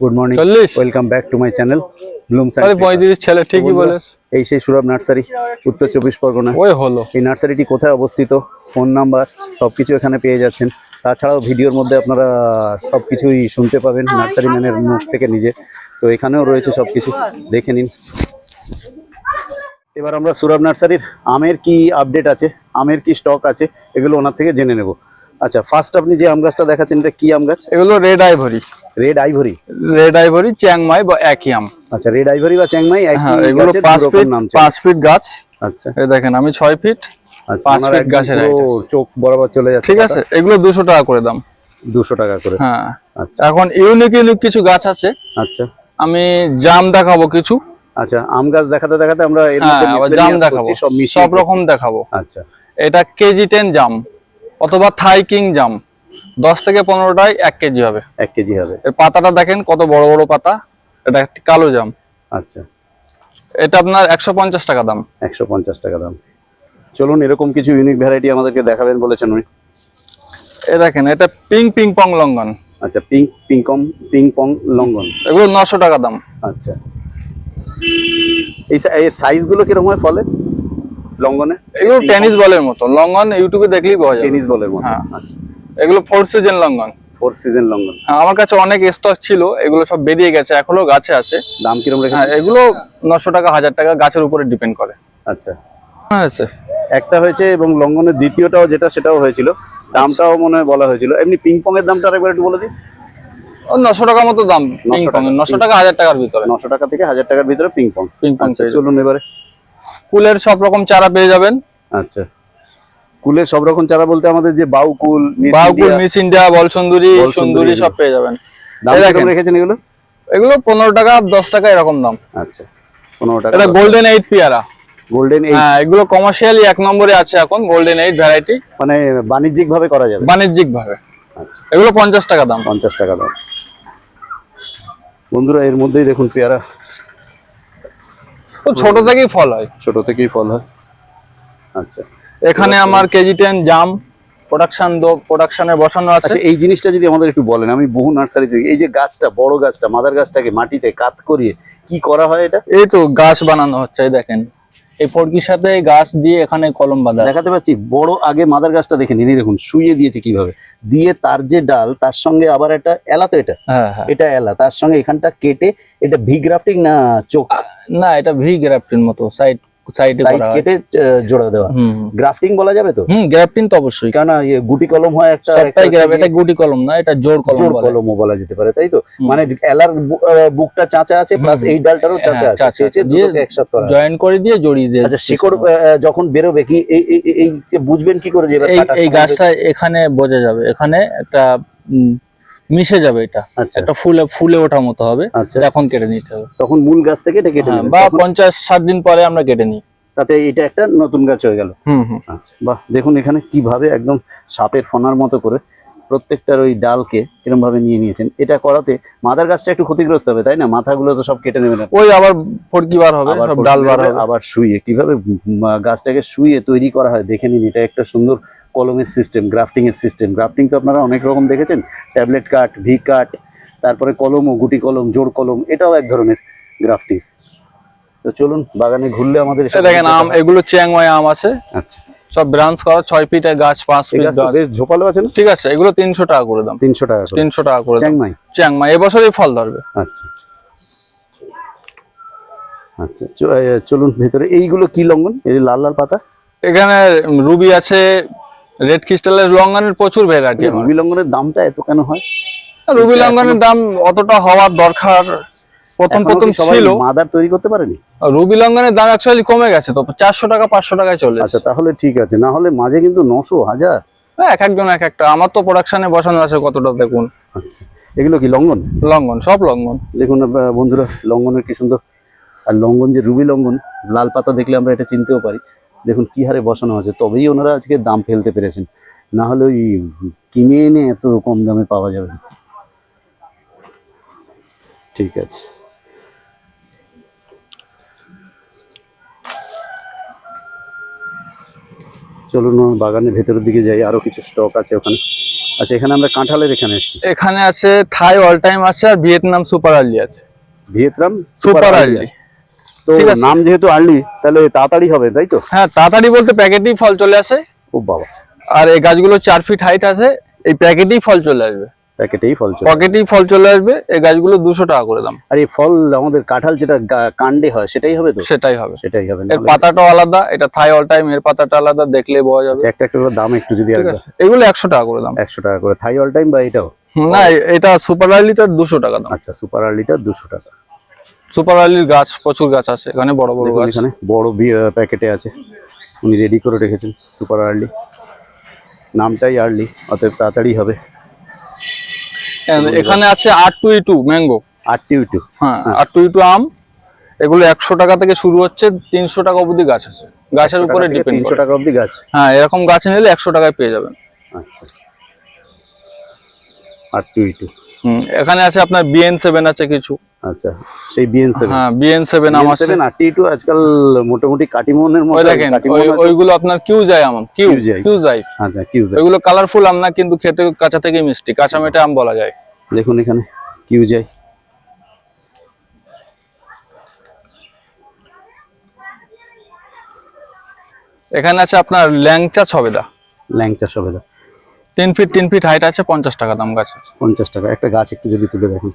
Good morning welcome back to my channel Bloom পঁয়ত্রিশ ছেলে ঠিকই বলে এই সেই সুরভ নার্সারি উত্তর চব্বিশ পরগনা। ওই হলো। এই নার্সারিটি কোথায় অবস্থিত? ফোন নাম্বার সবকিছু এখানে পেয়ে যাচ্ছেন। তাছাড়াও ভিডিওর মধ্যে আপনারা সবকিছুই শুনতে পাবেন নার্সারি ম্যানের মুখ থেকে নিজে। তো এখানেও রয়েছে সবকিছু দেখে নিন। এবার আমরা সুরভ নার্সারির আমের কি আপডেট আছে আমের কি স্টক আছে এগুলো ওনার থেকে জেনে নেব। আচ্ছা ফার্স্ট আপনি যে আম গাছটা দেখাচ্ছেন এটা কি আম গাছ? এগুলো red ivory red ivory? Red ivory Chiang Mai বা একই আম আচ্ছা রেড আইভরি বা চ্যাংমাই হ্যাঁ একই এগুলো গাছের পাঁচ ফিট নাম ছিল। পাঁচ ফিট গাছ। আচ্ছা। এই দেখেন আমি ছয় ফিট আচ্ছা ওনার গাছের চোখ বরাবর চলে যাচ্ছে ঠিক আছে এগুলো দুশো টাকা করে দাম। দুশো টাকা করে। হ্যাঁ। আচ্ছা। এখন ইউনিক ইউনিক কিছু গাছ আছে। আচ্ছা। আমি জাম দেখাবো কিছু। আচ্ছা আম গাছ দেখাতে দেখাতে আমরা এর হ্যাঁ মধ্যে জাম দেখাবো। সব। রকম দেখাবো। আচ্ছা। এটা কেজি টেন জাম অথবা থাই কিং জাম। দশ থেকে পনেরোটায় এক কেজি হবে। এক কেজি হবে। এর পাতাটা দেখেন কত বড় বড় পাতা। এটা একটি কালো জাম। আচ্ছা। এটা আপনার একশো পঞ্চাশ টাকা দাম। একশো পঞ্চাশ টাকা দাম। চলুন এরকম কিছু ইউনিক ভ্যারাইটি আমাদেরকে দেখাবেন বলেছেন উনি। এ দেখেন এটা পিং পিং পং লঙ্ঘন আচ্ছা পিঙ্ক পিঙ্কম পিং পং লঙ্ঘন এগুলো নশো টাকা দাম। আচ্ছা। এই সাইজগুলো কীরকম হয় ফলে লঙ্ঘনে এগুলো টেনিস বলের মতো। লঙ্ঘন ইউটিউবে দেখলেই পাওয়া যাবে। টেনিস বলের মতো। হ্যাঁ। আচ্ছা। এগুলো four season longan four season longan হ্যাঁ আমার কাছে অনেক স্টক ছিল এগুলো সব বেরিয়ে গেছে এখনও গাছে আছে। দাম কিরম রেখে হ্যাঁ এগুলো নশো টাকা হাজার টাকা গাছের উপরে ডিপেন্ড করে। আচ্ছা। হয়েছে একটা হয়েছে এবং লঙ্ঘনের দ্বিতীয়টাও যেটা সেটাও হয়েছিল। দামটাও মনে হয় বলা হয়েছিল। এমনি পিং পং এর দামটা আরেকবার একটু বলে দিই নশো টাকা মতো দাম পিং 900 পং টাকা। নশো টাকা হাজার টাকার ভিতরে। নশো টাকা থেকে হাজার টাকার ভিতরে পিং পং পিং পং আচ্ছা চলুন এবারে। কুলের সব রকম চারা পেয়ে যাবেন। আচ্ছা। কুলের সব রকম চারা বলতে আমাদের যে বাউকুল বাউকুল মিস ইন্ডিয়া, বল সুন্দরী সুন্দরী সুন্দরী সব পেয়ে যাবেন। দাম কীরকম রেখেছেন এগুলো? এগুলো পনেরো টাকা দশ টাকা এরকম দাম। আচ্ছা পনেরো টাকা এটা গোল্ডেন এইট পিয়ারা। গোল্ডেন এই হ্যাঁ এগুলো কমার্শিয়ালি এক নম্বরে আছে এখন গোল্ডেন এইট ভ্যারাইটি মানে বাণিজ্যিক ভাবে করা যাবে? বাণিজ্যিক ভাবে আচ্ছা। এগুলো পঞ্চাশ টাকা দাম। পঞ্চাশ টাকা দাম। বন্ধুরা এর মধ্যেই দেখুন পেয়ারা। ছোট থেকেই ফল হয়। ছোট থেকেই ফল হয়। আচ্ছা। এখানে আমার কেজি টেন জাম প্রোডাকশন প্রোডাকশনে বসানো আছে। আচ্ছা এই জিনিসটা যদি আমাদের একটু বলেন আমি বহু নার্সারি থেকে এই যে গাছটা বড় গাছটা মাদার গাছটাকে মাটিতে কাত করিয়ে কি করা হয় এটা? এই তো গাছ বানানো হচ্ছে দেখেন। এই ফড়কির সাথে গাছ দিয়ে এখানে কলম বাঁধা। দেখাতে পাচ্ছি বড় আগে মাদার গাছটা দেখে নিন দেখুন শুয়ে দিয়েছে কীভাবে। দিয়ে তার যে ডাল তার সঙ্গে আবার একটা এলা তো এটা? হ্যাঁ হ্যাঁ। এটা এলা তার সঙ্গে এখানটা কেটে এটা ভি গ্রাফটিং না চোখ? না এটা ভি গ্রাফটিন মতো সাইড সাইডে সাইড করা হয়। কেটে আহ, জোড়া দেওয়া। গ্রাফটিং বলা যাবে তো? হুম গ্রাফটিন তো অবশ্যই। ইয়ে গুটি কলম হয় একটা সবটাই গ্রাফ এটা গুটি কলম না এটা জোর কলম জোর কলমও বলা যেতে পারে তাই তো? মানে এলার বুকটা চাচা আছে প্লাস এই ডালটারও চাচা হ্যাঁ, আছে। চাচা দুটোকে একসাথে করা জয়েন করে দিয়ে জড়িয়ে দিয়ে আচ্ছা শিকড় যখন বেরোবে কি এই এই বুঝবেন কি করে যে এই গাছটা এখানে বোঝা যাবে। এখানে একটা মিশে যাবে এটা। আচ্ছা। একটা ফুলে ফুলে ওঠার মতো হবে। আচ্ছা। এখন কেটে নিতে হবে। তখন মূল গাছ থেকে এটা কেটে হ্যাঁ, বা পঞ্চাশ ষাট দিন পরে আমরা কেটে নিই। তাতে এটা একটা নতুন গাছ হয়ে গেল। আচ্ছা বাহ দেখুন এখানে কীভাবে একদম সাপের ফনার মতো করে প্রত্যেকটার ওই ডালকে এরকম ভাবে নিয়ে নিয়েছেন। এটা করাতে মাদার গাছটা একটু ক্ষতিগ্রস্ত হবে তাই না? মাথাগুলো তো সব কেটে নেবে না ওই আবার ফটকি বার হবে আবার ডাল বার হবে আবার শুয়ে কীভাবে গাছটাকে শুয়ে তৈরি করা হয় দেখে নিন এটা একটা সুন্দর কলমের সিস্টেম গ্রাফটিংয়ের সিস্টেম গ্রাফটিং তো আপনারা অনেক রকম দেখেছেন। ট্যাবলেট কাট ভি কাট তারপরে কলম ও গুটি কলম জোর কলম এটাও এক ধরনের গ্রাফটিং তো চলুন বাগানে ঘুরলে আমাদের দেখেন আম এগুলো চ্যাংমাই আম আছে। আচ্ছা। সব ব্রাঞ্চ করা ছয় ফিটের গাছ পাঁচ ফিট বেশ ঝোপালো আছে ঠিক আছে এগুলো তিনশো টাকা করে দাম। তিনশো টাকা তিনশো টাকা করে চ্যাংমাই? চ্যাংমাই এবছরই ফল ধরবে। আচ্ছা। আচ্ছা চলুন ভেতরে। এইগুলো কি লঙ্ঘন এই লাল লাল পাতা? এখানে রুবি আছে রেড ক্রিস্টালের লঙ্গনের প্রচুর ভ্যারাইটি রবি লঙ্গনের দামটা এত কেন হয়? রুবি লঙ্গনের দাম অতটা হওয়ার দরকার প্রথম প্রথম সবাই ছিল। মাদার তৈরি করতে পারেনি? রুবি লঙ্গনের দাম অ্যাকচুয়ালি কমে গেছে তো চারশো টাকা পাঁচশো টাকায় চলে আচ্ছা তাহলে ঠিক আছে। না হলে মাঝে কিন্তু নশো হাজার। হ্যাঁ, এক একজন এক একটা। আমার তো প্রোডাকশনে বসানো আছে কতটা দেখুন। আচ্ছা এগুলো কি লঙ্ঘন লঙ্ঘন সব লঙ্ঘন দেখুন বন্ধুরা লঙ্ঘনের কি সুন্দর। আর লঙ্ঘন যে রুবি লঙ্ঘন লাল পাতা দেখলে আমরা এটা চিনতেও পারি। দেখুন কি হারে বসানো আছে তবেই ওনারা আজকে দাম ফেলতে পেরেছেন। না হলে ওই কিনে এনে এত কম দামে পাওয়া যাবে না। ঠিক আছে। চলুন বাগানের ভেতরের দিকে যাই আরও কিছু স্টক আছে ওখানে। আচ্ছা এখানে আমরা কাঁঠালের এখানে এসেছি এখানে আছে থাই অল টাইম আছে আর ভিয়েতনাম সুপার আর্লি আছে। ভিয়েতনাম সুপার আর্লি তো নাম যেহেতু আর্লি তাহলে তাড়াতাড়ি হবে তাই তো? হ্যাঁ তাড়াতাড়ি বলতে প্যাকেটেই ফল চলে আসে। ও বাবা। আর এই গাছগুলো চার ফিট হাইট আছে এই প্যাকেটেই ফল চলে আসবে। প্যাকেটেই ফল চলে পকেটেই ফল চলে আসবে এই গাছগুলো দুশো টাকা করে দাম। আর এই ফল আমাদের কাঁঠাল যেটা কাণ্ডে হয় সেটাই হবে তো? সেটাই হবে। সেটাই হবে এর পাতাটাও আলাদা এটা থাই অল টাইম এর পাতাটা আলাদা দেখলে বোঝা যাবে। আচ্ছা, একটা একটা দাম একটু যদি এগুলো একশো টাকা করে দাম। একশো টাকা করে। থাই অল টাইম বা এটাও? হুম, না এটা সুপার আর্লিটার দুশো টাকা দাম। আচ্ছা সুপার আর্লিটা দুশো টাকা। সুপার আর্লির গাছ প্রচুর গাছ আছে এখানে বড় বড় গাছ। এখানে বড় প্যাকেটে আছে। উনি রেডি করে রেখেছেন সুপার আর্লি নামটাই আর্লি অতএব তাড়াতাড়ি হবে। এখানে আছে আর টু টু ম্যাঙ্গো আর টিউ টু হ্যাঁ আর টু টু আম এগুলো একশো টাকা থেকে শুরু হচ্ছে তিনশো টাকা অবধি গাছ আছে। গাছের উপরে ডিপেন্ড তিনশো টাকা অবধি গাছ। হ্যাঁ এরকম গাছ নিলে একশো টাকায় পেয়ে যাবেন। আচ্ছা। আর টু হুম, এখানে আছে আপনার বিএন সেভেন আছে কিছু। আচ্ছা সেই বিএন সেভেন হ্যাঁ বিএন সেভেন আম আছে সেভেন আর টি টু আজকাল মোটামুটি কাটিমনের মতো দেখেন। ওইগুলো আপনার কিউ যায় আম কিউ কিউ যায়। আচ্ছা কিউ যায় ওইগুলো কালারফুল আম না কিন্তু খেতে কাঁচা থেকে মিষ্টি কাঁচা মেটে আম বলা যায়। দেখুন এখানে কিউ যায় এখানে আছে আপনার ল্যাংচা ছবেদা। ল্যাংচা সবেদা তিন ফিট তিন ফিট হাইট আছে পঞ্চাশ টাকা দাম গাছ। আছে পঞ্চাশ টাকা। একটা গাছ একটু যদি তুলে দেখুন।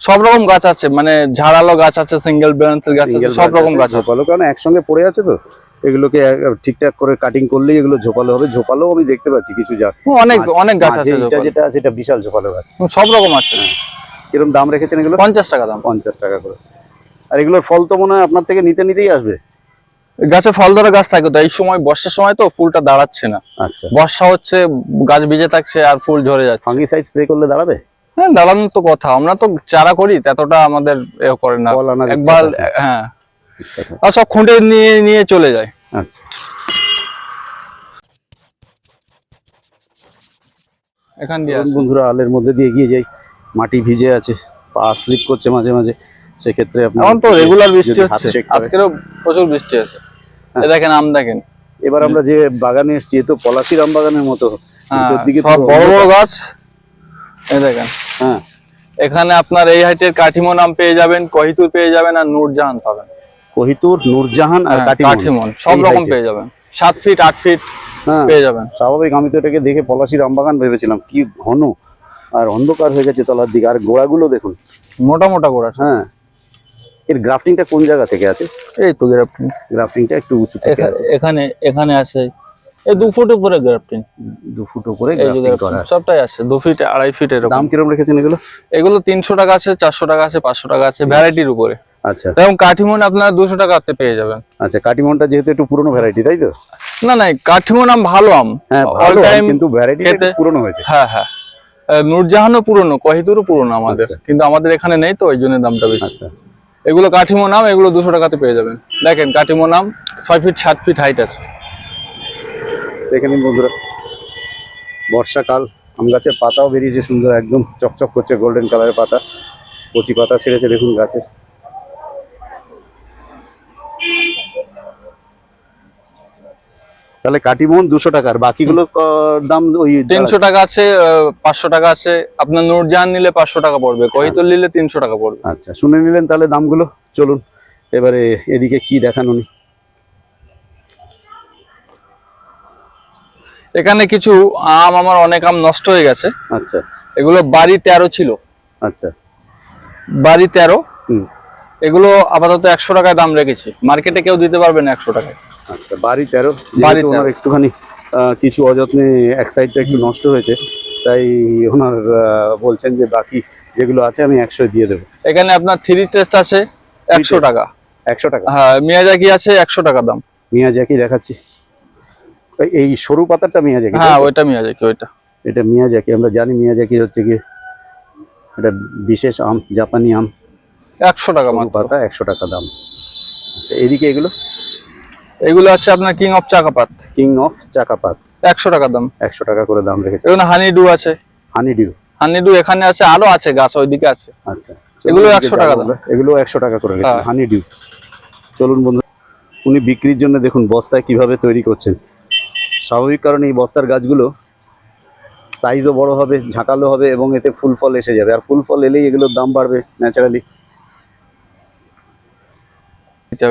সব রকম গাছ আছে মানে ঝাড়ালো গাছ আছে সিঙ্গেল ব্রাঞ্চের গাছ আছে সব রকম গাছ ঝোপালো কারণ একসঙ্গে পড়ে আছে তো এগুলোকে ঠিকঠাক করে কাটিং করলেই এগুলো ঝোপালো হবে ঝোপালো আমি দেখতে পাচ্ছি কিছু যা অনেক অনেক গাছ আছে দোকানে। যেটা আছে এটা বিশাল ঝোপালো গাছ। সব রকম আছে। কীরকম দাম রেখেছেন এগুলো? পঞ্চাশ টাকা দাম। পঞ্চাশ টাকা করে। আর এগুলোর ফল তো মনে হয় আপনার থেকে নিতে নিতেই আসবে। গাছে ফল ধরা গাছ থাকে তো এই সময় বর্ষার সময় তো ফুলটা দাঁড়াচ্ছে না। আচ্ছা। বর্ষা হচ্ছে গাছ ভিজে থাকছে আর ফুল ঝরে যাচ্ছে। ফাঙ্গিসাইড স্প্রে করলে দাঁড়াবে? হ্যাঁ দাঁড়ানোর তো কথা। আমরা তো চারা করি ততটা আমাদের এ করে না। একবার হ্যাঁ। আর সব খুঁটে নিয়ে নিয়ে চলে যায়। আচ্ছা। এখান দিয়ে বন্ধুরা আলের মধ্যে দিয়ে এগিয়ে যাই। মাটি ভিজে আছে পা স্লিপ করছে মাঝে মাঝে। সেক্ষেত্রে এখন তো রেগুলার বৃষ্টি হচ্ছে। আজকেরও প্রচুর বৃষ্টি আছে হ্যাঁ। দেখেন আম দেখেন। এবার আমরা যে বাগানে এসেছি তো পলাশির আম বাগানের মতো। হ্যাঁ, দিকে বড় বড় গাছ। দেখেন। হ্যাঁ। এখানে আপনার এই হাইটের কাঠিমো নাম পেয়ে যাবেন কহিতুর পেয়ে যাবেন আর নূরজাহান পাবেন। কহিতুর নূরজাহান আর হ্যাঁ, কাঠিমন। সব রকম পেয়ে যাবেন। সাত ফিট আট ফিট হ্যাঁ পেয়ে যাবেন। স্বাভাবিক আমি তো এটাকে দেখে পলাশির আম বাগান ভেবেছিলাম কি ঘন আর অন্ধকার হয়ে গেছে তলার দিকে। আর গোড়াগুলো দেখুন। মোটা মোটা গোড়া হ্যাঁ। এর গ্রাফটিংটা কোন জায়গা থেকে আছে? এই তো গ্রাফটিং গ্রাফটিংটা একটু উঁচু থেকে আছে। এখানে এখানে আছে এই দু ফুট উপরে গ্রাফটিং দু ফুট উপরে গ্রাফটিং করা সবটাই আছে দু ফিট আড়াই ফিট এরকম। দাম কীরকম রেখেছেন এগুলো? এগুলো তিনশো টাকা আছে চারশো টাকা আছে পাঁচশো টাকা আছে ভ্যারাইটির উপরে। আচ্ছা। এবং কাঠিমন আপনার দুশো টাকাতে পেয়ে যাবেন। আচ্ছা কাটিমনটা যেহেতু একটু পুরনো ভ্যারাইটি তাই তো? না না কাঠিমন আম ভালো আম। হ্যাঁ অল টাইম কিন্তু ভ্যারাইটি একটু পুরনো হয়েছে। হ্যাঁ হ্যাঁ। নূরজাহানও পুরনো কহিতুরও পুরনো আমাদের। আচ্ছা। কিন্তু আমাদের এখানে নেই তো ওই জন্য দামটা বেশি। আচ্ছা আচ্ছা। এগুলো কাঠিমো নাম এগুলো দুশো টাকাতে পেয়ে যাবেন। দেখেন কাঠিমো নাম ছয় ফিট সাত ফিট হাইট আছে। দেখে নিন বন্ধুরা। বর্ষাকাল আম গাছের পাতাও বেরিয়েছে সুন্দর একদম চকচক করছে গোল্ডেন কালারের পাতা। কচি পাতা ছেড়েছে দেখুন গাছে। তাহলে কাটিমন দুশো টাকার বাকিগুলো দাম ওই তিনশো টাকা আছে পাঁচশো টাকা আছে। আপনার নূরজাহান নিলে পাঁচশো টাকা পড়বে কহিতুর নিলে তিনশো টাকা পড়বে। আচ্ছা শুনে নিলেন তাহলে দামগুলো চলুন। এবারে এদিকে কি দেখান উনি। এখানে কিছু আম আমার অনেক আম নষ্ট হয়ে গেছে। আচ্ছা। এগুলো বাড়ি তেরো ছিল। আচ্ছা। বাড়ি তেরো। হুম। এগুলো আপাতত একশো টাকায় দাম রেখেছি। মার্কেটে কেউ দিতে পারবে না একশো টাকায়। আচ্ছা বাড়ি তেরো। বাড়ি। একটুখানি কিছু অযত্নে এক সাইডটা একটু নষ্ট হয়েছে তাই ওনার বলছেন যে বাকি যেগুলো আছে আমি একশো দিয়ে দেবো। এখানে আপনার থ্রি টেস্ট আছে একশো টাকা। একশো টাকা? হ্যাঁ মিয়াজাকি আছে একশো টাকা দাম। মিয়াজাকি দেখাচ্ছি। এই- সরু পাতাটা মিয়াজাকি হ্যাঁ? ওইটা মিয়াজাকি ওইটা। এটা মিয়াজাকি আমরা জানি মিয়াজাকি হচ্ছে কি এটা বিশেষ আম জাপানি আম। একশো টাকা পাতা একশো টাকা দাম। আচ্ছা এদিকে এগুলো? এগুলো আছে আপনার king of Chakapat king of Chakapat একশো টাকা দাম। একশো টাকা করে দাম রেখেছে। এখানে হানি ডু আছে। হানি ডিউ হানি ডু এখানে আছে আরও আছে গাছ ওইদিকে আছে। আচ্ছা এগুলো 100 টাকা দাম। এগুলো একশো টাকা করে রেখেছে হ্যাঁ। হানি ডিউ চলুন বন্ধু উনি বিক্রির জন্য দেখুন বস্তায় কীভাবে তৈরি করছেন। স্বাভাবিক কারণে এই বস্তার গাছগুলো সাইজও বড় হবে ঝাঁকালো হবে এবং এতে ফুল ফল এসে যাবে। আর ফুল ফল এলেই এগুলোর দাম বাড়বে ন্যাচারালি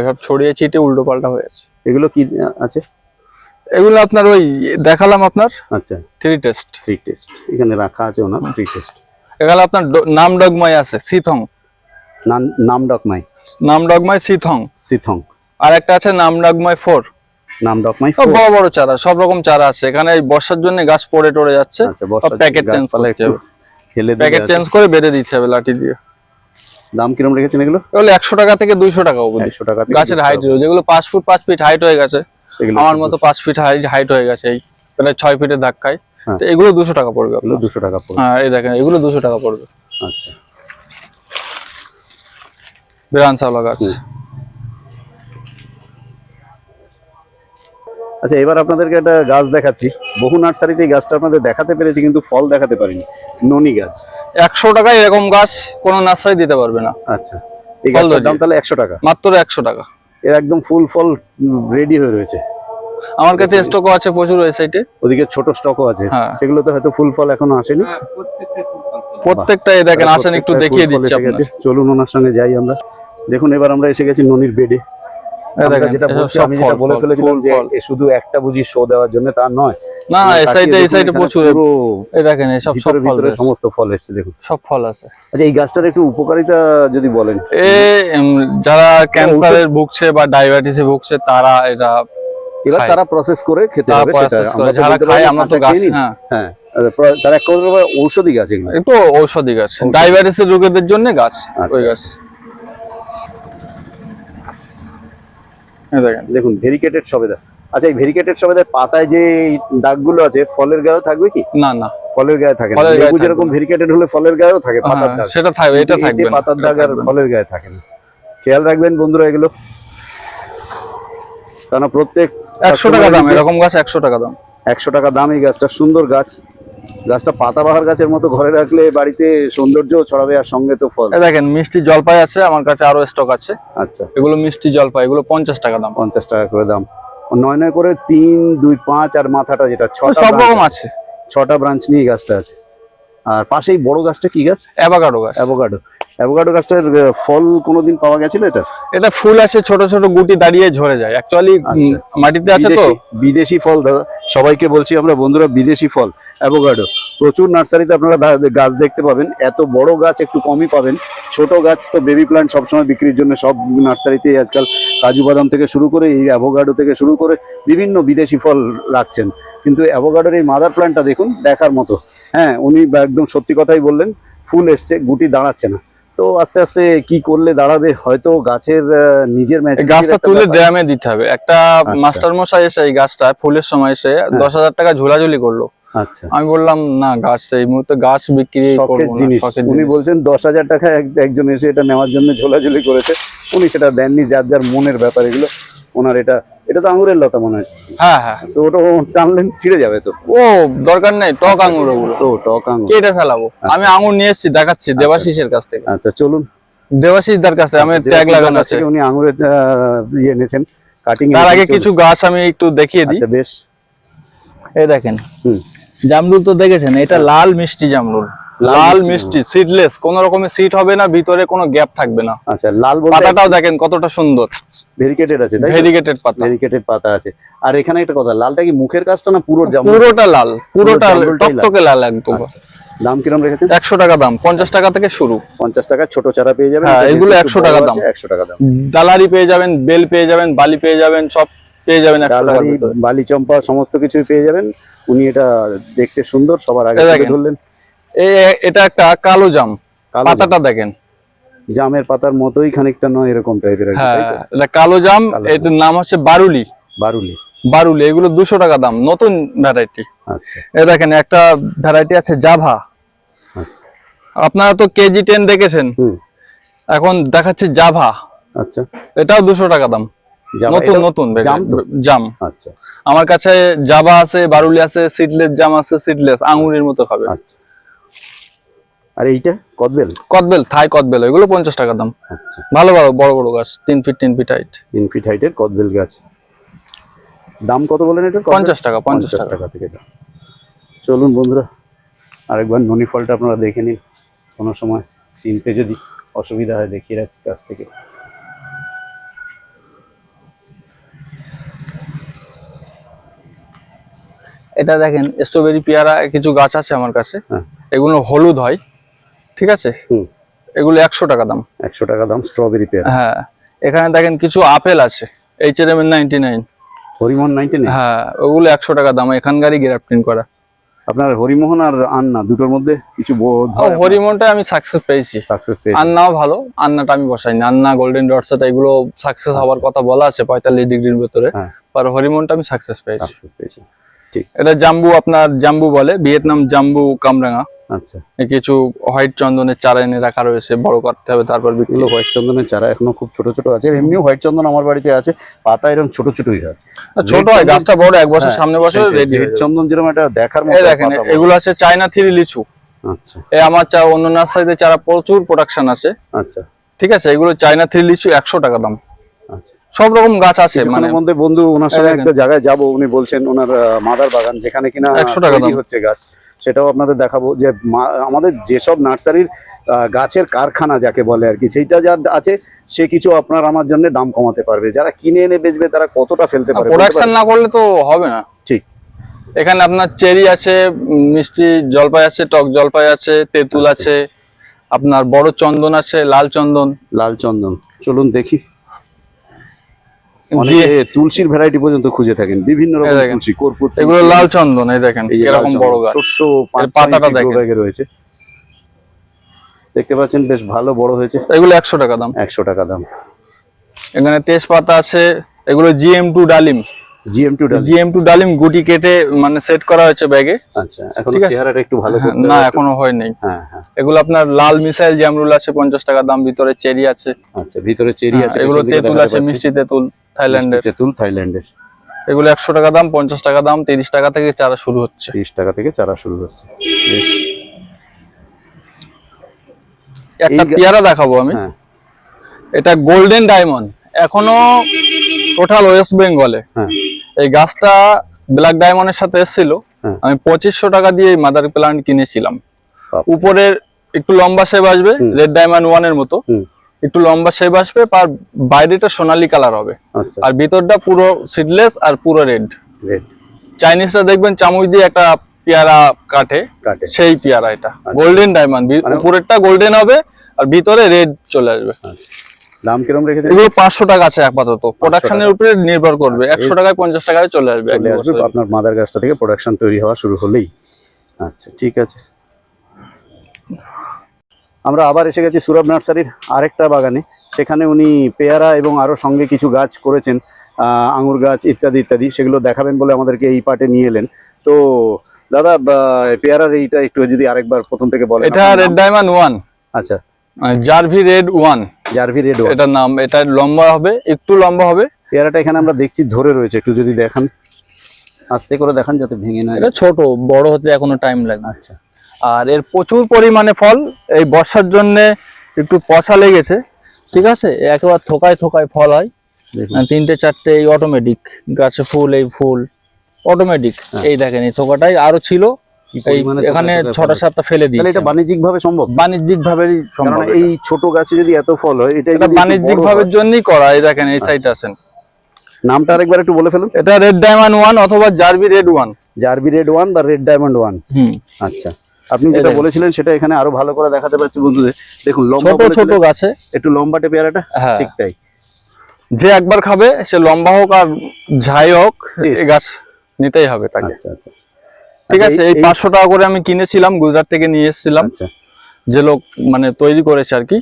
সব ছড়িয়ে ছিটে উল্টো পাল্টা হয়ে আছে এগুলো কি আছে? এগুলো আপনার ওই দেখালাম আপনার? আচ্ছা। থ্রি টেস্ট ফ্রি টেস্ট এখানে রাখা আছে ওনার ফ্রি টেস্ট এখানে আপনার নাম ডগমাই আছে সিথং। নাম ডকমাই নাম ডগমাই সিথং। সিথং। আর একটা আছে নাম ডগমাই ফোর। নাম ডকমাই সব বড় বড় চারা সব রকম চারা আছে। এখানে এই বর্ষার জন্য গাছ পড়ে টরে যাচ্ছে। আচ্ছা প্যাকেট চেঞ্জ গাছপালা করতে হবে। ফেলে প্যাকেট চেঞ্জ করে বেঁধে দিতে হবে লাঠি দিয়ে। দাম কিরম রেখেছেন এগুলো? এগুলো একশো টাকা থেকে দুইশো টাকা অবধি। টাকা গাছের হাইট যেগুলো পাঁচ ফুট পাঁচ ফিট হাইট হয়ে গেছে। আমার মতো পাঁচ ফিট হাইট হাইট হয়ে গেছে। এই প্রায় ছয় ফিটের ধাক্কায়। হ্যাঁ। তো এগুলো দুশো টাকা পড়বে এগুলো। দুশো টাকা পড়বে। হ্যাঁ এই দেখেন এগুলো দুশো টাকা পড়বে। আচ্ছা। বিরান চাওলা গাছ। আচ্ছা এবার আপনাদেরকে একটা গাছ দেখাচ্ছি। বহু নার্সারিতে এই গাছটা আপনাদের দেখাতে পেরেছি কিন্তু ফল দেখাতে পারিনি। ননি গাছ। একশো টাকায় এরকম গাছ কোনো নার্সারি দিতে পারবে না। আচ্ছা এই গাছটার দাম তাহলে একশো টাকা। মাত্র একশো টাকা। এর একদম ফুল ফল রেডি হয়ে রয়েছে। আমার কাছে স্টকও আছে প্রচুর ওই সাইডে ওদিকে ছোট স্টকও আছে। হ্যাঁ। সেগুলোতে হয়তো ফুল ফল এখনও আসেনি। প্রত্যেকটা এই দেখেন আসেন একটু দেখিয়ে দিচ্ছি চলুন ওনার সঙ্গে যাই আমরা। দেখুন এবার আমরা এসে গেছি ননির বেডে যেটা এসব বলছি সব আমি যেটা বলে ফেলেছিলাম যে শুধু একটা বুঝি শো দেওয়ার জন্য তা নয়। না না এই সাইডে এই সাইডে প্রচুর এই দেখেন সব সব ফল সমস্ত ফল এসছে দেখুন। সব ফল আছে। আচ্ছা এই গাছটার একটু উপকারিতা যদি বলেন। এ যারা ক্যান্সারের ভুগছে বা ডায়াবেটিসে ভুগছে তারা এটা এবার তারা প্রসেস করে খেতে তারা হবে সেটা process করে। আমরা তো যারা খায় আমরা তো গাছ হ্যাঁ। হ্যাঁ তারা এক ঔষধি গাছ এগুলো। একটু ঔষধি গাছ ডায়াবেটিসের রোগীদের জন্য গাছ আচ্ছা। ওই গাছ। দেখেন। দেখুন ভেরিকেটেড সবেদা। আচ্ছা এই ভেরিকেটেড সবেদার পাতায় যে দাগগুলো আছে ফলের গায়েও থাকবে কি? না না। ফলের গায়ে থাকে লেবু যেরকম ভেরিকেটেড হলে ফলের গায়েও থাকে পাতার হ্যাঁ, দাগ। সেটা থাকবে এটা থাকবে পাতার দাগ আর ফলের গায়ে থাকে না। খেয়াল রাখবেন বন্ধুরা এগুলো। কারণ প্রত্যেক একশো টাকা দাম এরকম গাছ একশো টাকা দাম। একশো টাকা দাম এই গাছটা সুন্দর গাছ। গাছটা পাতাবাহার গাছের মতো ঘরে রাখলে বাড়িতে সৌন্দর্য ছড়াবে আর সঙ্গে তো ফল। দেখেন মিষ্টি জলপাই আছে আমার কাছে আরও স্টক আছে। আচ্ছা। এগুলো মিষ্টি জলপাই এগুলো পঞ্চাশ টাকা দাম। পঞ্চাশ টাকা করে দাম। নয় নয় করে তিন দুই পাঁচ আর মাথাটা যেটা ছটা সব রকম আছে। ছটা ব্রাঞ্চ নিয়ে গাছটা আছে। আর পাশেই বড় গাছটা কি গাছ? অ্যাভাকাডো গাছ। অ্যাভোকাডো অ্যাভোকাডো গাছটার ফল কোনোদিন পাওয়া গেছিল এটা? এটা ফুল আছে ছোট ছোট গুটি দাঁড়িয়ে ঝরে যায়। অ্যাকচুয়ালি আচ্ছা। মাটিতে আছে তো? বিদেশি ফল দাদা। সবাইকে বলছি আমরা বন্ধুরা বিদেশি ফল। অ্যাভোকাডো প্রচুর নার্সারিতে আপনারা গাছ দেখতে পাবেন। এত বড় গাছ একটু কমই পাবেন। ছোট গাছ তো বেবি প্ল্যান্ট সবসময় বিক্রির জন্য সব নার্সারিতেই আজকাল কাজু বাদাম থেকে শুরু করে এই অ্যাভোকাডো থেকে শুরু করে বিভিন্ন বিদেশি ফল রাখছেন। কিন্তু অ্যাভোকাডোর এই মাদার প্ল্যান্টটা দেখুন দেখার মতো। হ্যাঁ উনি একদম সত্যি কথাই বললেন ফুল এসছে গুটি দাঁড়াচ্ছে না। তো আস্তে আস্তে কি করলে দাঁড়াবে হয়তো গাছের নিজের গাছটা তুলে। ড্রামে দিতে হবে। একটা আচ্ছা। মাস্টার মশাই এসে এই গাছটা ফুলের সময় এসে দশ হাজার টাকা ঝোলাঝুলি করল। আচ্ছা। আমি বললাম না গাছ এই মুহূর্তে গাছ বিক্রি শখের জিনিস। উনি বলছেন দশ হাজার টাকা একজন এসে এটা নেওয়ার জন্য ঝোলাঝুলি করেছে। উনি সেটা দেননি যার যার মনের ব্যাপার এগুলো। ওনার এটা এটা তো আঙুরের লতা মনে হয়। হ্যাঁ হ্যাঁ। তো ওটা টানলেন ছিঁড়ে যাবে তো? ও দরকার নেই টক আঙুর ওগুলো। তো টক আঙুর। কেটে ফেলাবো? আমি আঙুর নিয়ে এসেছি দেখাচ্ছি দেবাশিসের কাছ থেকে। আচ্ছা চলুন। দেবাশিস দার কাছ থেকে আমি ট্যাগ লাগানো আছে। উনি আঙুরের ইয়ে এনেছেন কাটিং তার আগে কিছু গাছ আমি একটু দেখিয়ে দিই। আচ্ছা বেশ। এই দেখেন। হুম। জামরুল তো দেখেছেন এটা লাল মিষ্টি জামরুল। লাল মিষ্টি। সিডলেস কোন রকমের সিট হবে না ভিতরে কোনো গ্যাপ থাকবে না। আচ্ছা লাল পাতাটাও দেখেন কতটা সুন্দর। ভেরিকেটেড আছে তাই ভেরিগেটেড পাতা। ভেরিকেটেড পাতা আছে। আর এখানে একটা কথা লালটা কি মুখের কাজটা না পুরো জামরুল? পুরোটা লাল পুরোটা। টকটকে লাল একদম। আচ্ছা। দাম কিরম রেখেছেন? একশো টাকা দাম পঞ্চাশ টাকা থেকে শুরু। পঞ্চাশ টাকা ছোট চারা পেয়ে যাবেন হ্যাঁ, এগুলো যেহেতু 100 টাকা দাম। আছে, একশো টাকা দাম। দালারি পেয়ে যাবেন বেল পেয়ে যাবেন বালি পেয়ে যাবেন সব পেয়ে যাবেন একশো টাকার ডালহারি ভিতরে। বালি চম্পা সমস্ত কিছুই পেয়ে যাবেন। উনি এটা দেখতে সুন্দর সবার আগে ধরলেন। এটা একটা কালো জাম। পাতাটা দেখেন। জামের পাতার মতোই খানিকটা নয় এরকম টাইপের হ্যাঁ এটা কালো জাম এটার নাম হচ্ছে বারুলি। বারুলি। বারুলি এগুলো দুশো টাকা দাম নতুন ভ্যারাইটি আচ্ছা। এ দেখেন একটা ভ্যারাইটি আছে জাভা। আচ্ছা। আপনারা তো কেজি টেন দেখেছেন? এখন দেখাচ্ছি জাভা। আচ্ছা। এটাও দুশো টাকা দাম। নতুন নতুন জাম জাম। আচ্ছা। আমার কাছে জাবা আছে বারুলি আছে সিডলেস জাম আছে সিডলেস আঙুরের মতো খাবে। আচ্ছা। আর এইটা? কদবেল কদবেল থাই কদবেল এগুলো পঞ্চাশ টাকা দাম। আচ্ছা। ভালো ভালো বড় বড় গাছ তিন ফিট তিন ফিট হাইট তিন ফিট হাইটের কদবেল গাছ। দাম কত বলেন এটা পঞ্চাশ টাকা পঞ্চাশ টাকা। থেকে দাম। চলুন বন্ধুরা আরেকবার ননি ফলটা আপনারা দেখে নিন। কোনো সময় চিনতে যদি অসুবিধা হয় দেখিয়ে রাখছি কাছ থেকে। এটা দেখেন স্ট্রবেরি পেয়ারা কিছু গাছ আছে আমার কাছে। হ্যাঁ। এগুলো হলুদ হয় ঠিক আছে? এগুলো একশো টাকা দাম। একশো টাকা দাম স্ট্রবেরি পেয়ারা। হ্যাঁ এখানে দেখেন কিছু আপেল আছে এইচ এর M ninety nine Harimohan ninety হ্যাঁ ওগুলো একশো টাকা দাম এখানকারই গ্রাফটিং করা। আপনার হরিমোহন আর আন্না দুটোর মধ্যে কিছু হরিমনটা আমি সাকসেস পেয়েছি। সাকসেস পেয়েছে আন্নাও ভালো আন্নাটা আমি বসাইনি আন্না গোল্ডেন ডটস এগুলো সাকসেস হওয়ার কথা বলা আছে পঁয়তাল্লিশ ডিগ্রির ভেতরে। হ্যাঁ। আর হরিমনটা আমি সাকসেস পেয়েছি। সাকসেস পেয়েছে ঠিক। এটা জাম্বু আপনার জাম্বু বলে ভিয়েতনাম জাম্বু কামরাঙা। আচ্ছা। কিছু হোয়াইট চন্দনের চারা এনে রাখা রয়েছে বড় করতে হবে তারপর বিক্রি। হোয়াইট চন্দনের চারা এখনও খুব ছোট ছোট আছে এমনি হোয়াইট চন্দন আমার বাড়িতে আছে পাতা এরকম ছোট ছোটই হয়। ছোট হয় গাছটা বড় এক বছর হ্যাঁ, সামনে বছর। রেডি রেড চন্দন যেরকম একটা দেখার মতো দেখেন এগুলো আছে চায়না থ্রি লিচু। আচ্ছা। এই আমার চা অন্য নার্সারিতে চারা প্রচুর প্রোডাকশন আছে। আচ্ছা। ঠিক আছে এগুলো চায়না থ্রি লিচু একশো টাকা দাম। সব রকম গাছ আছে মানে মধ্যে বন্ধু ওনার সঙ্গে একটা জায়গায় যাব উনি বলছেন ওনার মাদার বাগান যেখানে কিনা 100 টাকা হচ্ছে গাছ সেটাও আপনাদের দেখাবো। যে আমাদের যেসব নার্সারির গাছের কারখানা যাকে বলে আর কি সেইটা যার আছে সে কিছু আপনার আমার জন্য দাম কমাতে পারবে। যারা কিনে এনে বেচবে তারা কতটা ফেলতে পারবে প্রোডাকশন না। করলে তো হবে না। ঠিক। এখানে আপনার চেরি আছে মিষ্টি জলপাই আছে টক জলপাই আছে তেঁতুল আচ্ছা। আছে আপনার বড় চন্দন আছে লাল চন্দন। লাল চন্দন। চলুন দেখি। তুলসীর ভ্যারাইটি পর্যন্ত খুঁজে থাকেন। বিভিন্ন রকম তুলসী কর্পূর এগুলো লাল চন্দন এই দেখেন এরকম বড় গাছ। ছোট্ট পাতাটা দেখেন। রয়েছে। দেখতে পাচ্ছেন বেশ ভালো বড় হয়েছে। এগুলো একশো টাকা দাম। একশো টাকা দাম। এখানে তেজপাতা আছে এগুলো জিএম টু ডালিম। জিএম টু জিএম টু ডালিম গুটি কেটে মানে সেট করা হয়েছে ব্যাগে। আচ্ছা এখন চেহারাটা একটু ভালো না। এখনও হ্যাঁ হ্যাঁ এগুলো আপনার লাল মিসাইল জামরুল আছে পঞ্চাশ টাকা দাম ভিতরে চেরি আছে। আচ্ছা ভিতরে চেরি হ্যাঁ, আছে এগুলো তেঁতুল আছে মিষ্টি তেঁতুল থাইল্যান্ডের। তেঁতুল থাইল্যান্ডের। এগুলো একশো টাকা দাম পঞ্চাশ টাকা দাম তিরিশ টাকা থেকে চারা শুরু হচ্ছে। তিরিশ টাকা থেকে চারা শুরু হচ্ছে। বেশ। একটা পেয়ারা দেখাবো আমি। হ্যাঁ। এটা গোল্ডেন ডায়মন্ড এখনও টোটাল ওয়েস্ট বেঙ্গলে। হ্যাঁ। এই গাছটা ব্ল্যাক ডায়মন্ডের সাথে এসেছিল। হ্যাঁ। আমি পঁচিশশো টাকা দিয়ে মাদার প্লান্ট কিনেছিলাম। উপরের একটু লম্বা শেপ আসবে রেড ডায়মন্ড ওয়ানের মতো। একটু লম্বা শেপ আসবে আর বাইরেটা সোনালী কালার হবে। আচ্ছা। আর ভিতরটা পুরো সিডলেস আর পুরো রেড চাইনিজরা দেখবেন চামচ দিয়ে একটা পেয়ারা কাটে। সেই পেয়ারা এটা। গোল্ডেন ডায়মন্ড মানে- উপরেরটা গোল্ডেন হবে আর ভিতরে রেড চলে আসবে। আচ্ছা। দাম কিরম রেখেছেন এগুলো পাঁচশো টাকা আছে আপাতত প্রোডাকশনের উপরে নির্ভর করবে। আচ্ছা, একশো টাকায় পঞ্চাশ টাকায় চলে আসবে চলে আসবে আপনার মাদার গাছটা থেকে প্রোডাকশন তৈরি হওয়া শুরু হলেই। আচ্ছা ঠিক আছে। আমরা আবার এসে গেছি সুরভ নার্সারির আরেকটা বাগানে। সেখানে উনি পেয়ারা এবং আরও সঙ্গে কিছু গাছ করেছেন আঙুর গাছ ইত্যাদি ইত্যাদি। সেগুলো দেখাবেন বলে আমাদেরকে এই পার্টে নিয়ে এলেন। তো দাদা পেয়ারার এইটা একটু যদি আরেকবার প্রথম থেকে বলেন এটা রেড। ডায়মন্ড ওয়ান আচ্ছা। জারভি রেড ওয়ান জারভি রেড এটার নাম এটা লম্বা হবে একটু লম্বা হবে। পেয়ারাটা এখানে আমরা দেখছি ধরে রয়েছে একটু যদি দেখান। আস্তে করে দেখান যাতে ভেঙে না। এটা ছোট বড় হতে এখনও টাইম লাগবে আচ্ছা। আর এর প্রচুর পরিমাণে ফল এই বর্ষার জন্য একটু পচা লেগেছে ঠিক আছে? একেবারে থোকায় থোকায় ফল হয়। তিনটে চারটে এই অটোমেটিক গাছে ফুল এই ফুল অটোমেটিক হ্যাঁ। এই দেখেন এই থোকাটাই আরও ছিল এখানে ছটা সাতটা ফেলে তাহলে দিয়েছে। এটা বাণিজ্যিক ভাবে সম্ভব বাণিজ্যিক ভাবেই সম্ভব এই ছোট গাছে যদি এত ফল হয় এটা এটা বাণিজ্যিক ভাবের জন্যই করা এই দেখেন এই সাইড আছেন। নামটা আরেকবার একটু বলে ফেলুন। এটা রেড ডায়মন্ড ওয়ান অথবা জারবি রেড ওয়ান জারবি রেড ওয়ান বা রেড ডায়মন্ড ওয়ান আচ্ছা। আপনি যেটা বলেছিলেন সেটা এখানে আরও ভালো করে দেখাতে পাচ্ছি বন্ধুদের। দেখুন লম্বা ছোট ছোট গাছে। একটু লম্বাটে পেয়ারাটা হ্যাঁ। ঠিক তাই। যে একবার খাবে সে লম্বা হোক আর ঝাই হোক গাছ নিতেই হবে তাকে। আচ্ছা আচ্ছা। ঠিক আচ্ছা, আছে এই পাঁচশো টাকা করে আমি কিনেছিলাম গুজরাট থেকে নিয়ে এসেছিলাম। আচ্ছা। যে লোক মানে তৈরি করেছে আর কি।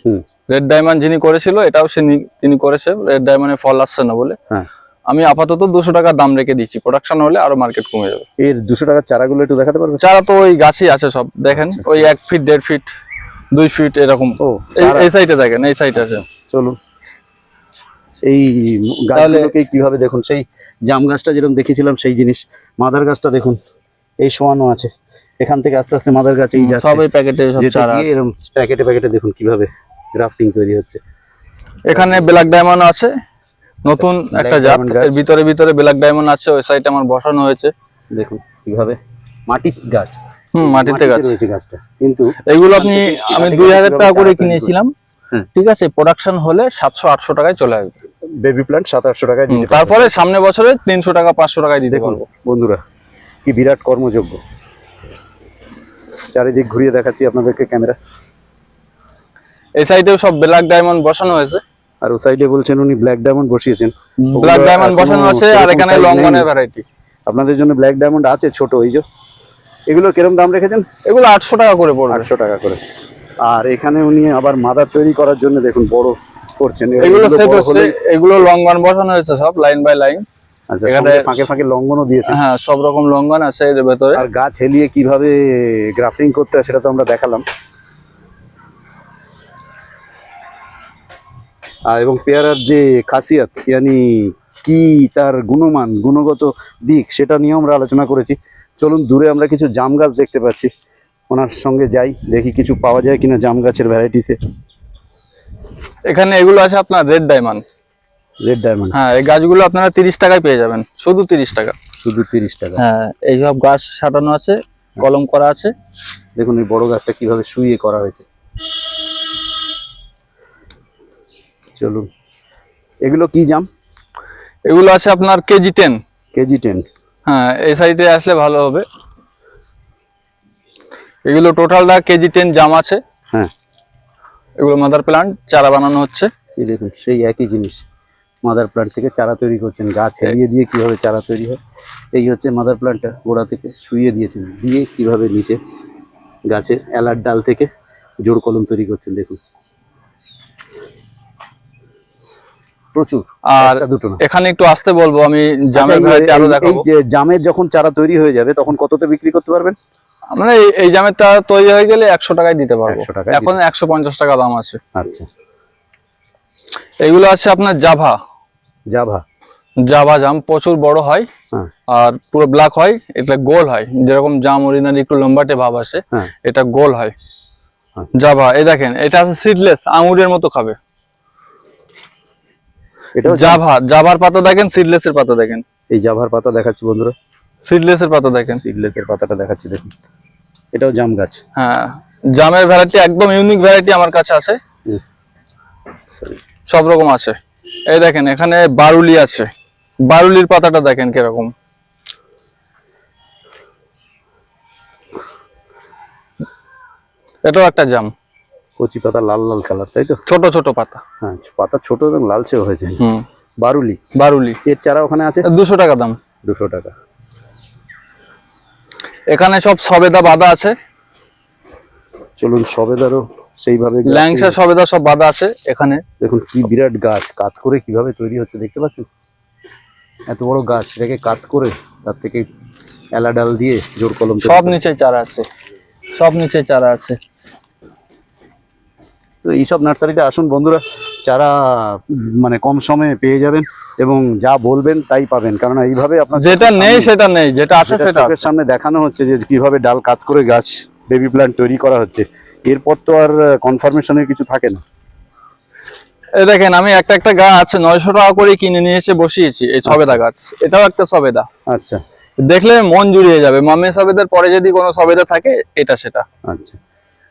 রেড ডায়মন্ড যিনি করেছিল এটাও সে তিনি করেছে রেড ডায়মন্ডের ফল আসছে না বলে। হ্যাঁ। আমি আপাতত দুশো টাকা দাম রেখে দিচ্ছি প্রোডাকশন হলে আরও মার্কেট কমে যাবে। এর দুশো টাকার চারাগুলো একটু দেখাতে পারবে? চারা তো ওই গাছই আছে সব দেখেন ওই এক ফিট দেড় ফিট দুই ফিট এরকম। ও এই- এই সাইডে দেখেন এই সাইডে আছে। চলুন। এই গাছগুলোকে কীভাবে দেখুন? সেই জাম গাছটা যেরকম দেখেছিলাম সেই জিনিস। মাদার গাছটা দেখুন। এই শোয়ানো আছে। এখান থেকে আস্তে আস্তে মাদার গাছে এই যাচ্ছে। সব এই প্যাকেটে সব চারা গিয়ে এরকম প্যাকেটে প্যাকেটে দেখুন কীভাবে গ্রাফটিং তৈরি হচ্ছে। এখানে ব্ল্যাক ডায়মন্ড আছে। নতুন একটা জাত। এর ভিতরে ভিতরে ব্ল্যাক ডায়মন্ড আছে ওই সাইডে আমার বসানো হয়েছে। দেখুন কীভাবে মাটি গাছ। হুম মাটিতে গাছ রয়েছে গাছটা। কিন্তু এগুলো আপনি আমি মাটি দুই হাজার কীভাবে টাকা করে কিনেছিলাম। হুম। ঠিক আছে প্রোডাকশন হলে সাতশো আটশো টাকায় চলে আসবে। বেবি প্ল্যান্ট সাত আটশো টাকায় হুম, দিতে। তারপরে সামনে বছরে তিনশো টাকা পাঁচশো টাকায় দিতে দেখুন পারব। বন্ধুরা কি বিরাট কর্মযোগ্য? চারিদিক ঘুরিয়ে দেখাচ্ছি আপনাদেরকে ক্যামেরা। এই সাইডেও সব ব্ল্যাক ডায়মন্ড বসানো হয়েছে। আর ও সাইডে বলছেন উনি ব্ল্যাক ডায়মন্ড বসিয়েছেন। ব্ল্যাক ডায়মন্ড বসানো আছে আর এখানে লঙ্গনের ভ্যারাইটি আপনাদের জন্য ব্ল্যাক ডায়মন্ড আছে ছোট এই যে। এগুলো কিরম দাম রেখেছেন? এগুলো আটশো টাকা করে পড়বে। আটশো টাকা করে। আর এখানে উনি আবার মাদার তৈরি করার জন্য দেখুন বড় করছেন। এগুলো এগুলো লঙ্গন বসানো হয়েছে সব লাইন বাই লাইন এখানে- সঙ্গে ফাঁকে ফাঁকে লঙ্ঘনও দিয়েছে হ্যাঁ সব রকম লঙ্গন আছে এর ভেতরে। আর গাছ হেলিয়ে কীভাবে গ্রাফটিং করতে হয় সেটা তো আমরা দেখালাম। আর এবং পেয়ারার যে খাসিয়াত ইয়ানি কি তার গুণমান গুণগত দিক সেটা নিয়েও আমরা আলোচনা করেছি। চলুন দূরে আমরা কিছু জাম গাছ দেখতে পাচ্ছি। ওনার সঙ্গে যাই দেখি কিছু পাওয়া যায় কিনা জাম গাছের ভ্যারাইটিতে এখানে এগুলো আছে আপনার রেড ডায়মন্ড। রেড ডায়মন্ড হ্যাঁ এই গাছগুলো আপনারা তিরিশ টাকায় পেয়ে যাবেন। শুধু তিরিশ টাকা। শুধু তিরিশ টাকা। হ্যাঁ এইসব গাছ সাজানো আছে কলম করা আছে। দেখুন এই বড় গাছটা কীভাবে শুইয়ে করা হয়েছে। চলুন। এগুলো কি জাম? এগুলো আছে আপনার কেজি টেন কেজি টেন হ্যাঁ এই সাইডে আসলে ভালো হবে। এগুলো টোটালটা কেজি টেন জাম আছে। হ্যাঁ। এগুলো মাদার প্লান্ট চারা বানানো হচ্ছে। এই দেখুন সেই একই জিনিস। মাদার প্লান্ট থেকে চারা তৈরি করছেন গাছ হেলিয়ে দিয়ে কীভাবে চারা তৈরি হয় এই হচ্ছে মাদার প্লান্টটা গোড়া থেকে শুইয়ে দিয়েছেন দিয়ে কীভাবে নিচে গাছের এলার ডাল থেকে জোড় কলম তৈরি করছেন দেখুন। প্রচুর আর দুটো এখানে একটু আসতে বলব আমি জামের আচ্ছা, এই- ভ্যারাইটি আরও দেখাবো। এই যে জামের যখন চারা তৈরি হয়ে যাবে তখন কততে বিক্রি করতে পারবেন? মানে এই- এই জামেরটা তৈরি হয়ে গেলে একশো টাকায় দিতে পারব। 100 টাকায় এখন একশো পঞ্চাশ টাকা দাম আছে। আচ্ছা। এগুলো আছে আপনার জাভা। জাভা। জাভা জাম প্রচুর বড় হয় হ্যাঁ। আর পুরো ব্ল্যাক হয় এটা গোল হয়। যেরকম জাম অরিজিনালি একটু লম্বাটে ভাব আসে হ্যাঁ। এটা গোল হয়। আচ্ছা। জাভা এই দেখেন এটা আছে সিডলেস আঙুরের মতো খাবে। এটাও জাভা জাভা জাভার পাতা দেখেন সিডলেসের পাতা দেখেন। এই জাভার পাতা দেখাচ্ছি বন্ধুরা। সিডলেসের পাতা দেখেন। সিডলেসের পাতাটা দেখাচ্ছি দেখুন। এটাও জাম গাছ। হ্যাঁ জামের ভ্যারাইটি একদম ইউনিক ভ্যারাইটি আমার কাছে আছে। সব রকম আছে। এই দেখেন এখানে বারুলি আছে। বারুলির পাতাটা দেখেন কীরকম। এটাও একটা জাম। কচি পাতা লাল লাল কালার তাই তো? ছোট ছোট পাতা। হ্যাঁ পাতা ছোট এবং লালচেও হয়েছে। বারুলি? বারুলি। এর চারা ওখানে আছে? দুশো টাকা দাম। দুশো টাকা। এখানে সব সবেদা বাঁধা আছে। চলুন সবেদারও সেইভাবে ল্যাংসা সবেদা সব বাঁধা আছে এখানে। দেখুন কি বিরাট গাছ কাত করে কীভাবে তৈরি হচ্ছে দেখতে পাচ্ছেন? এত বড় গাছ এটাকে কাত করে তার থেকে এলা ডাল দিয়ে জোর কলম সব নিচে চারা আছে। সব নিচে চারা আছে। তো এইসব নার্সারিতে আসুন বন্ধুরা চারা মানে কম সময়ে পেয়ে যাবেন এবং যা বলবেন তাই পাবেন। কারণ এইভাবে আপনার যেটা নেই সেটা নেই। যেটা আছে সেটা সামনে দেখানো হচ্ছে যে কীভাবে ডাল কাত করে গাছ বেবি প্ল্যান্ট তৈরি করা হচ্ছে। এরপর তো আর কনফার্মেশনের কিছু থাকে না। দেখেন আমি একটা একটা গাছ নয়শো টাকা করে কিনে নিয়ে এসে বসিয়েছি এই সবেদা গাছ। এটাও একটা সবেদা। আচ্ছা। দেখলে মন জুড়িয়ে যাবে। মামে সবেদার পরে যদি কোনো সবেদা থাকে এটা সেটা। আচ্ছা।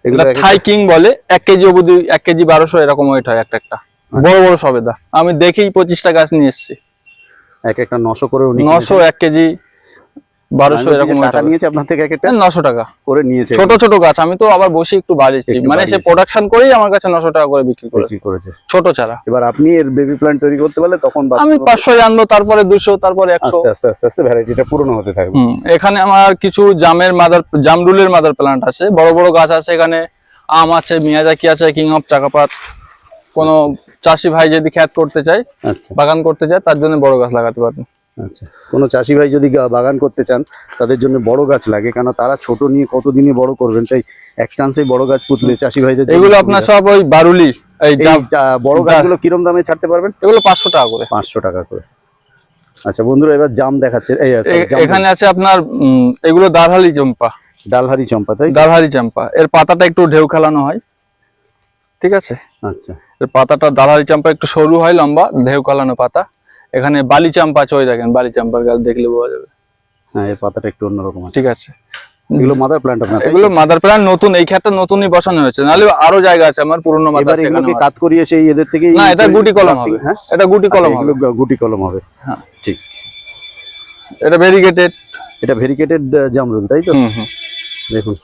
এগুলো থাই কিং বলে এক কেজি অবধি এক কেজি বারোশো এরকম ওয়েট হয় একটা একটা। বড় বড় সবেদা। আমি দেখেই পঁচিশটা গাছ নিয়ে এসেছি। এক একটা নশো করে নশো এক কেজি বারোশো এরকম টাকা নিয়েছে আপনার থেকে একটা নশো টাকা। করে নিয়েছে। ছোট ছোট গাছ আমি তো আবার বসে একটু বাড়িয়েছি মানে সে প্রোডাকশন করেই আমার কাছে নশো টাকা করে বিক্রি করে করেছে। ছোট চারা। এবার আপনি এর বেবি প্ল্যান্ট তৈরি করতে পারলে তখন আমি পাঁচশো আনব তারপরে দুশো তারপরে একশো। আস্তে আস্তে আস্তে আস্তে ভ্যারাইটিটা পুরনো হতে থাকবে। এখানে আমার কিছু জামের মাদার জামরুলের মাদার প্লান্ট আছে। বড় বড় গাছ আছে এখানে। আম আছে মিয়াজাকি আছে কিং অফ চাকাপাত। কোনো চাষি ভাই যদি খ্যাত করতে চায় আচ্ছা। বাগান করতে চায় তার জন্য বড় গাছ লাগাতে পারবেন আচ্ছা। কোনো চাষি ভাই যদি বাগান করতে চান তাদের জন্য বড় গাছ লাগে কেন তারা ছোট নিয়ে কতদিনে বড় করবেন? তাই এক চান্সে বড় গাছ পুতলে চাষি ভাইদের এগুলো আপনার সব ওই বারুলি এই বড় গাছগুলো কিরম দামে ছাড়তে পারবেন? এগুলো পাঁচশো টাকা করে। পাঁচশো টাকা করে। আচ্ছা বন্ধুরা এবার জাম দেখাচ্ছে। এখানে আছে আপনার এগুলো দারহালি চম্পা। ডালহারি চম্পা তাই? ডালহারি চাম্পা। এর পাতাটা একটু ঢেউ খেলানো হয়। ঠিক আছে? আচ্ছা। এর পাতাটা ডালহারি চম্পা একটু সরু হয় লম্বা ঢেউ খেলানো পাতা। এখানে বালি চাম্পা আছে ওই দেখেন বালি চাম্পার গাছ দেখলে বোঝা যাবে। হ্যাঁ এর পাতাটা একটু অন্যরকম ঠিক আছে। এগুলো মাদার প্ল্যান্ট আপনার এগুলো মাদার প্ল্যান্ট নতুন এই ক্ষেতটা নতুনই বসানো হয়েছে। নাহলে আরও জায়গা আছে আমার পুরনো মাদার এবার এগুলোকে কাত করিয়ে সেই এদের থেকে না এটা গুটি কলম হবে। হ্যাঁ? এটা গুটি কলম আচ্ছা, হবে। গুটি কলম হবে। হ্যাঁ। ঠিক। এটা ভেরিগেটেড এটা ভেরিকেটেড জামরুল তাই তো? হুম হুম। দেখুন।